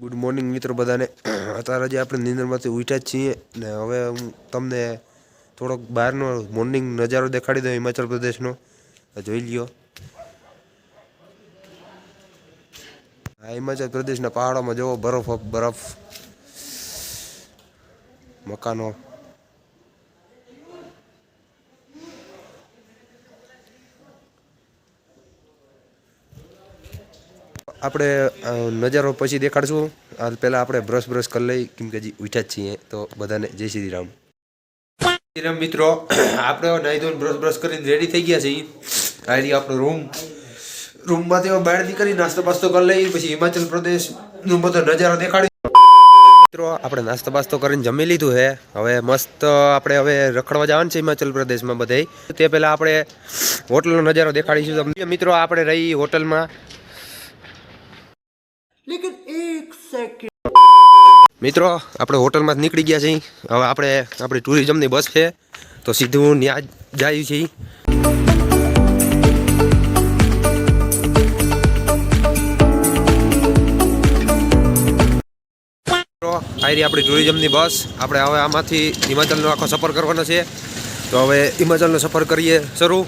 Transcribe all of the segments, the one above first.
Good morning મિત્રો બધાને. અત્યારે જે આપણે નિંદરમાંથી ઉઠ્યા જ છીએ ને હવે હું તમને થોડોક બહારનો મોર્નિંગ નજારો દેખાડી દઉં હિમાચલ પ્રદેશનો. જોઈ લ્યો. હા હિમાચલ પ્રદેશના પહાડોમાં જુઓ બરફ બરફ. મકાનો. આપણે નજારો પછી દેખાડશું. પહેલાં આપણે બ્રશ બ્રશ કરી લઈ. કેમ કે ઉઠ્યા જ છીએ. તો બધાને જય શ્રી રામ. શ્રી રામ મિત્રો. આપણે નાહી ધોઈને બ્રશ બ્રશ કરીને રેડી થઈ ગયા છીએ. આ રહ્યો આપણો રૂમ રૂમમાંથી બહાર નીકળી નાસ્તો બાસ્તો કરી લઈ. પછી હિમાચલ પ્રદેશનો બધો નજારો દેખાડી મિત્રો, આપણે નાસ્તો બાસ્તો કરીને જમી લીધું છે. હવે મસ્ત આપણે હવે રખડવા જવાનું છે હિમાચલ પ્રદેશમાં બધે તે પહેલાં આપણે હોટલનો નજારો દેખાડીશું મિત્રો, આપણે રહી હોટલમાં. મિત્રો આપણે હોટલમાં નીકળી ગયા છીએ હવે આપણે આપણી ટુરિઝમની બસ છે તો સીધું ત્યાં જાય છીએ આવી આપણી ટુરિઝમની બસ આપણે હવે આમાંથી હિમાચલનો આખો સફર કરવાનો છે તો હવે હિમાચલનો સફર કરીએ શરૂ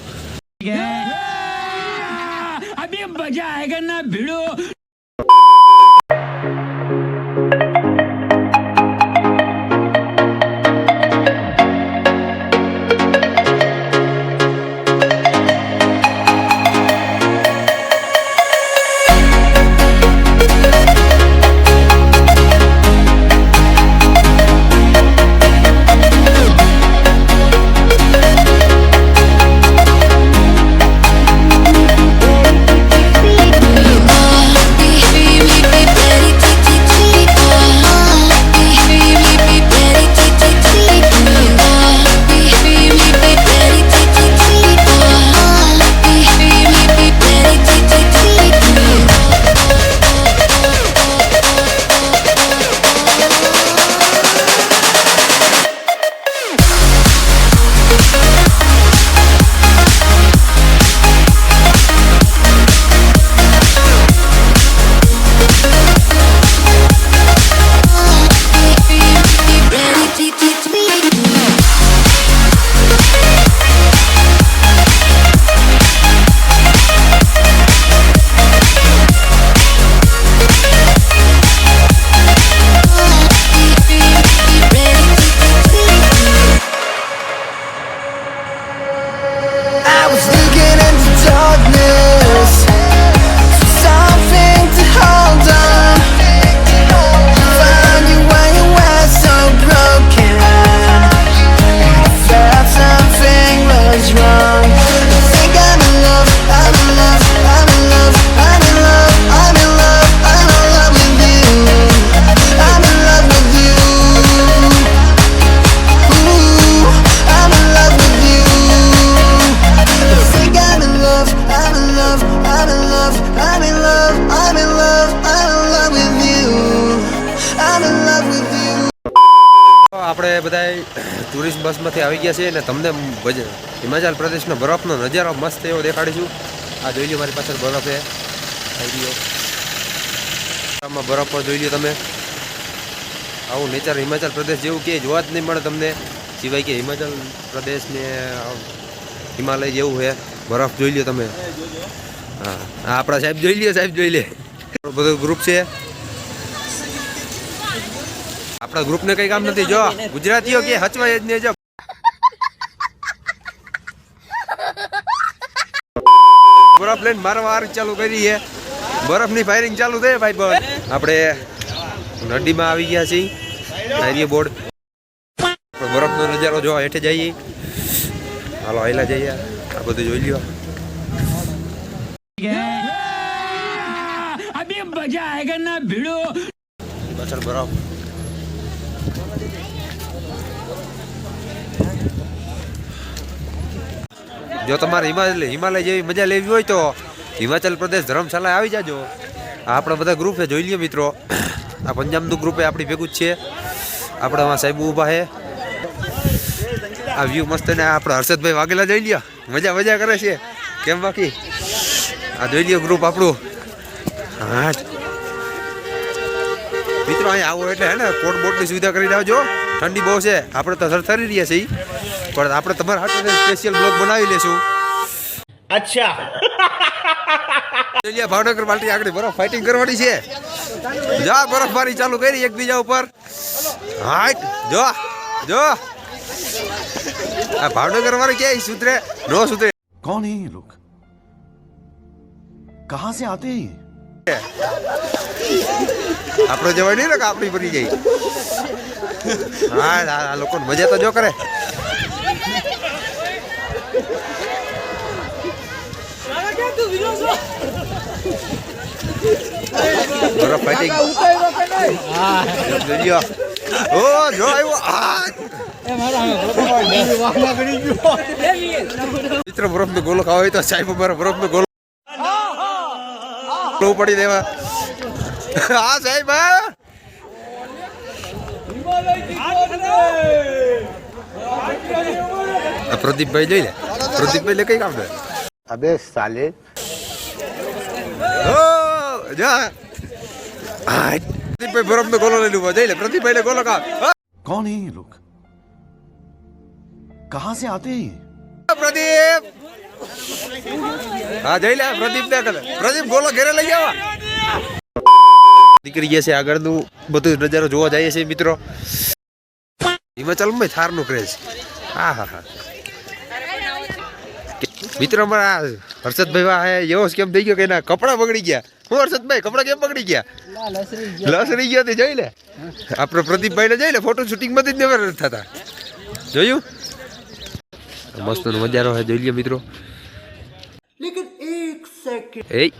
બધા ટુરિસ્ટ બસમાંથી આવી ગયા છે અને તમને હિમાચલ પ્રદેશનો બરફનો નજારો મસ્ત એવો દેખાડીશું. આ જોઈ લો મારી પાછળ બરફ છે આવી ગયો. આમાં બરફ પણ જોઈ લો તમે. આવું નેચર હિમાચલ પ્રદેશ જેવું કે જોવા જ નહીં મળે તમને. સિવાય કે હિમાચલ પ્રદેશને હિમાલય જેવું છે બરફ જોઈ લો તમે. હા આપણા સાહેબ જોઈ લે સાહેબ જોઈ લે. બધું ગ્રુપ છે. આપણા ગ્રુપ ને કઈ કામ નથી જો. ગુજરાતીઓ કે હચવાય જ નહીં જો. બરફ લઈને મારવા આર ચાલુ કરી છે. બરફની ફાયરિંગ ચાલુ થઈ ભાઈ બોલ. આપણે નદીમાં આવી ગયા છીએ. ફાયરી બોર્ડ બરફનો નજારો જોવા હેઠે જઈએ. હાલો આયલા જઈએ. આ બધું જોઈ લ્યો. અભી મજા આયેગા ના ભીડો. પાછળ બરફ. જો તમારે હિમાલય હિમાલય જેવી મજા લેવી હોય તો હિમાચલ પ્રદેશ ધર્મશાળા આવી જાજો. આપણા બધા ગ્રુપ જોઈ લઈએ મિત્રો. આ પંજાબનું ગ્રુપે આપણી ભેગું જ છે. આપણે આમાં સાહેબ ઊભા છે આ વ્યૂ મસ્ત ને આપણે હર્ષદભાઈ વાઘેલા જોઈ લ્યો. મજા મજા કરે છે. કેમ બાકી? આ જોઈ લ્યો ગ્રુપ આપણું. હા મિત્રો અહીં આવો એટલે હે ને કોટ બોટની સુવિધા કરી આવજો ઠંડી બહુ છે. આપણે તો થરથરી રહ્યા છીએ. પણ આપણે તમારા હાટે સ્પેશિયલ બ્લોગ બનાવી લેશું. અચ્છા. ભાવનગર પાર્ટી આગળ બરફ ફાઇટિંગ કરવાની છે. જા બરફબારી ચાલુ કરી એકબીજા ઉપર. હાટ જો જો. આ ભાવનગર વાળા ક્યાંય સુધરે? નો સુધરે. કોણ હે લોક કહા સે આતે હે આપણો જવાય નહીં ને કે આપણી બની જાય હા આ આ લોકોને મજા તો જો કરે બરફ ફાઇટિંગ જોજો ઓ જો આવ્યો આ મિત્ર બરફ નો ગોલો ખાવા હોય તો સાહેબ મારો બરફ નો ગોલો टू पड़ी देवा। हाँ सही भाई प्रदीप भाई जी प्रदीप भाई ले कई काम है अबे साले। ओ जा। आज प्रदीप भाई बरम में गोलो ले लूँगा। जाइले प्रदीप भाई ने गोलो का। कौन है ये लोग? कहाँ से आते हैं प्रदीप! હા, જઈ લે, પ્રદીપ ને કરે પ્રદીપ ગોલો ઘેરે લઈ જવા નીકળી ગયા છે આગળનું, બધું નજારો જોવા જઈએ છીએ મિત્રો. હિમાચલમાં થારનું ક્રેઝ હા હા હા. મિત્રો મારા હર્ષદભાઈ વાહ, હે, એવો કેમ થઈ ગયો કે એના કપડાં બગડી ગયા. હું હર્ષદભાઈ, કપડાં કેમ બગડી ગયા? લસરી ગયા તે, જોઈ લે. આપણે પ્રદીપભાઈ ને જોઈ લે ફોટો શૂટિંગમાંથી જ never થતા જોયું? મસ્ત નજારો હોય જોઈ લે મિત્રો. એ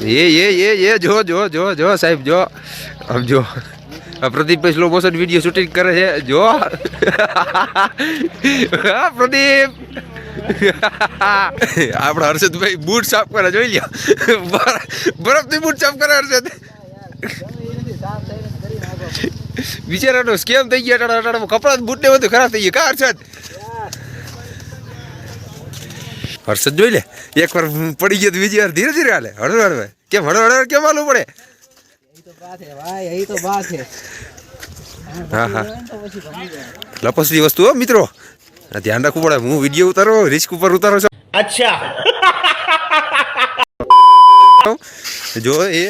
એ એ એ જો જો જો જો સાહેબ જો. આમ જો. આ પ્રદીપભાઈ સ્લો મોશન વીડિયો શૂટિંગ કરે છે. જો. હા પ્રદીપ. આપણા હર્ષદભાઈ બૂટ સાફ કરે જોઈ લ્યો. બરફથી બૂટ સાફ કરે હર્ષદ. બિચારાનો સ્કેમ થઈ ગયા અટાડા અટાડા કપડાં ને બધું ખરાબ થઈ ગયા. કાર છે હર્ષદ જોઈ લે એક વાર પડી ગયો બીજી વાર ધીરે ધીરે હાલે. હળવે હળવે. કેમ હળવે હળવે કેમ હાલવું પડે? હા હા. લપસતી વસ્તુ હો મિત્રો. ધ્યાન રાખવું પડે. હું વીડિયો ઉતારો રિસ્ક ઉપર ઉતારો છો. અચ્છા. જો એ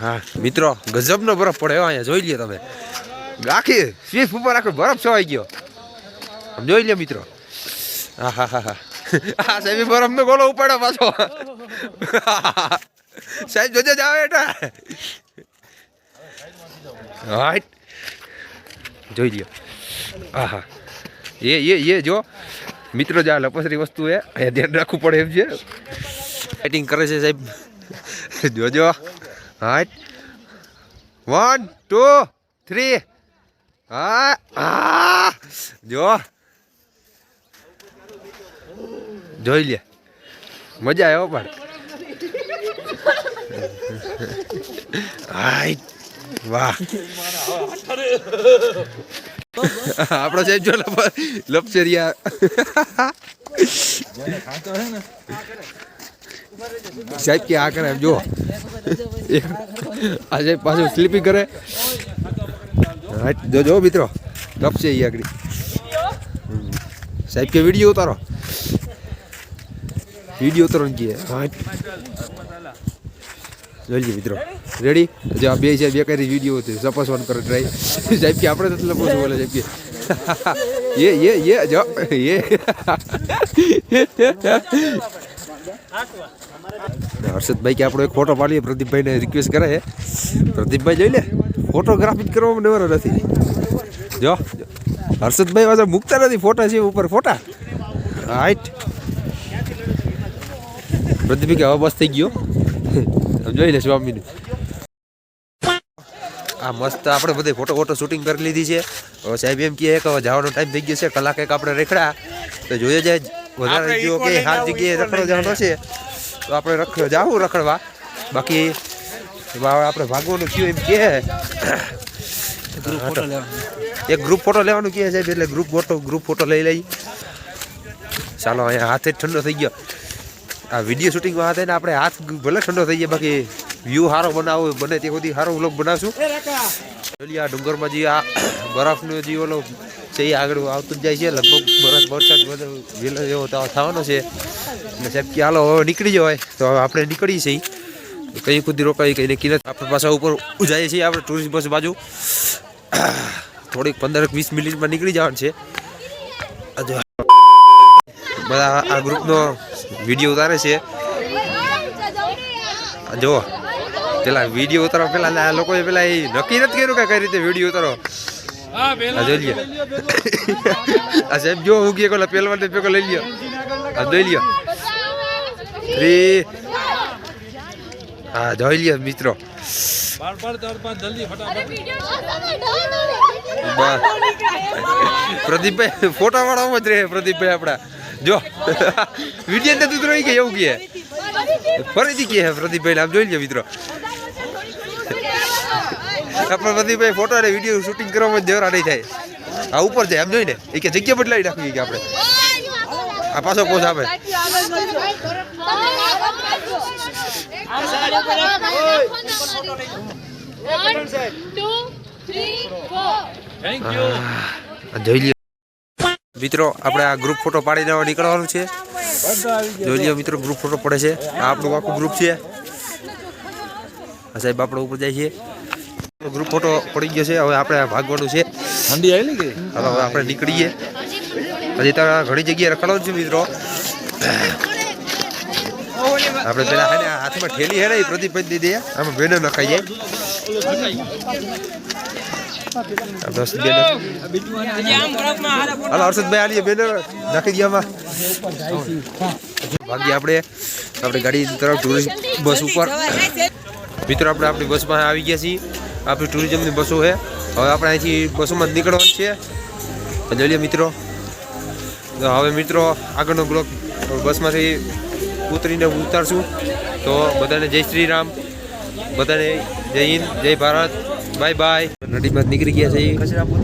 હા. મિત્રો, ગજબનો બરફ પડે અહીંયા જોઈ લે તમે. આખી સ્વીફ ઉપર આખો બરફ છવાઈ ગયો. આમ જોઈ લે મિત્રો. હા હા હા હા. સાહેબ બરફનો ગોલો ઉપાડો પાછો. સાહેબ, જોજે જાવ એટા હાઈટ જોઈ લ્યો. હા હા. એ એ એ, જો. મિત્રો, જે આ લપસરી વસ્તુ એ ધ્યાન રાખવું પડે એમ છે. ફાઇટિંગ કરે છે સાહેબ. જોજો. હાઈટ વન ટુ થ્રી હા જો. જોઈ લે. મજા આવ્યો પણ. હાઈટ વાહ. આપણો સાહેબ જો લપ, લપસરિયા. સાહેબ કે આ કરે એમ જો આ સાહેબ પાછું સ્લીપિંગ કરે. હાટ જો જો, મિત્રો. લપસે ઈ આગળ. હમ. સાહેબ કે વીડિયો ઉતારો. વીડિયો ઉતારો ને કહે હાટ જોઈએ મિત્રો. રેડી જો આ બે છે, બે કરી વીડિયો હતી સપોસવાનું કરે ટ્રાય સાહેબ કે આપણે નથી લપોસવું બોલે, સાહેબ કે. એ એ એ જો એ હર્ષદભાઈ કે આપણો એક ફોટો પાડીએ. પ્રદીપભાઈને રિક્વેસ્ટ કરે છે. પ્રદીપભાઈ જોઈ લે. ફોટોગ્રાફી કરવામાં નવરો નથી. જો. હર્ષદભાઈ પાછા મૂકતા નથી ફોટા છે ઉપર ફોટા હાઈટ પ્રદીપભાઈ કે હવે બસ થઈ ગયો. જોઈ લે સ્વામીનું. આ મસ્ત આપણે બધે ફોટો ફોટો શૂટિંગ કરી લીધી છે. હવે સાહેબ એમ કહે કે હવે જવાનો ટાઈમ થઈ ગયો છે. કલાક એક આપણે રેખડા. તો જોઈએ જાય. વધારે જો કે હાર જગ્યાએ રખડો જવાનો છે. તો આપણે રખ જાવું રખડવા. બાકી આપણે ભાગવાનું થયું એમ કે એક ગ્રુપ ફોટો લેવાનું કહે છે એટલે ગ્રુપ ફોટો ગ્રુપ ફોટો લઈ લઈ. ચાલો અહીંયા હાથે ઠંડો થઈ ગયો. આ વીડિયો શૂટિંગમાં હાથે ને આપણે હાથ ભલે ઠંડો થઈ જાય બાકી વ્યૂ સારો બનાવો બને તે સુધી સારો વ્લોગ બનાવશું. આ ડુંગરમાં જે આ બરફનો જે ઓલો છે, એ આગળ આવતું જ જાય છે. લગભગ વરસાદ બધો વહેલો એવો થવાનો છે. અને સાહેબ, કે હાલો, હવે નીકળી જવાય. તો હવે આપણે નીકળીએ છીએ. કઈ કુદી રોકાઈ, કઈ નક્કી નથી. આપણે પાછા ઉપર જઈએ છીએ, આપણે ટુરિસ્ટ બસ બાજુ. થોડીક પંદર વીસ મિનિટમાં નીકળી જવાનું છે. બધા આ ગ્રુપનો વીડિયો ઉતારે છે. જુઓ. પેલા વીડિયો ઉતારો પેલા લોકોએ પેલા એ નક્કી નથી કર્યું કે કઈ રીતે વીડિયો ઉતારો. જોઈ આ સાહેબ જો હું કે પેકો લઈ લ્યો. આ જોઈ લ્યો. હા જોઈ લ્યો મિત્રો. પ્રદીપભાઈ ફોટા વાળામાં જ રહે પ્રદીપભાઈ આપણા. જો. વીડિયો નથી ઉતરો કે એવું કહે. ફરીથી કહે પ્રદીપભાઈ આમ જોઈ લ્યો મિત્રો. પ્રદીપભાઈ ફોટો અને વીડિયો શૂટિંગ કરવામાં જ જવરા નહીં થાય. આ ઉપર જાય એમ જોઈને. એ કે જગ્યા બદલાવી નાખવી કે આપણે. આ પાછો પોઝ આપે. જોઈ લ્યો. મિત્રો આપણે આ ગ્રુપ ફોટો પાડી દેવા નીકળવાનું છે. જોઈ લ્યો મિત્રો ગ્રુપ ફોટો પડે છે. આપણું આખું ગ્રુપ છે. સાહેબ આપણે ઉપર જાય છે ગ્રુપ ફોટો પડી ગયો છે. હવે આપણે ભાગવાનું છે. ઠંડી આવી કે? હવે આપણે નીકળીએ. હજી તો ઘણી જગ્યાએ રખડો છે મિત્રો. આપણે પેલા હાથમાં ઠેલી હે ને એ પ્રદીપભાઈ દીધી. આમાં બેનો નખાઈએ દસ બેનો. હાલો હર્ષદભાઈ આલીએ નાખી દઈએ આમાં. આપણે. આપણે ગાડી તરફ ટુરિસ્ટ બસ ઉપર. મિત્રો આપણે આપણી બસમાં આવી ગયા છીએ. આપણી ટુરિઝમની બસો છે. હવે આપણે અહીંથી બસોમાં જ નીકળવાનું છે. તો મિત્રો. તો હવે મિત્રો, આગળનો બ્લોક બસમાંથી ઉતરીને ઉતારશું. તો બધાને જય શ્રી રામ. બધાને જય હિન્દ, જય ભારત. Bye bye. નદીમાં નીકળી ગયા છે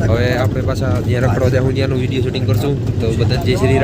હવે આપણે પાછા જ્યાં રખડો ત્યાં હું ત્યાંનું વીડિયો શૂટિંગ કરશું. તો બધા જય શ્રી રામ.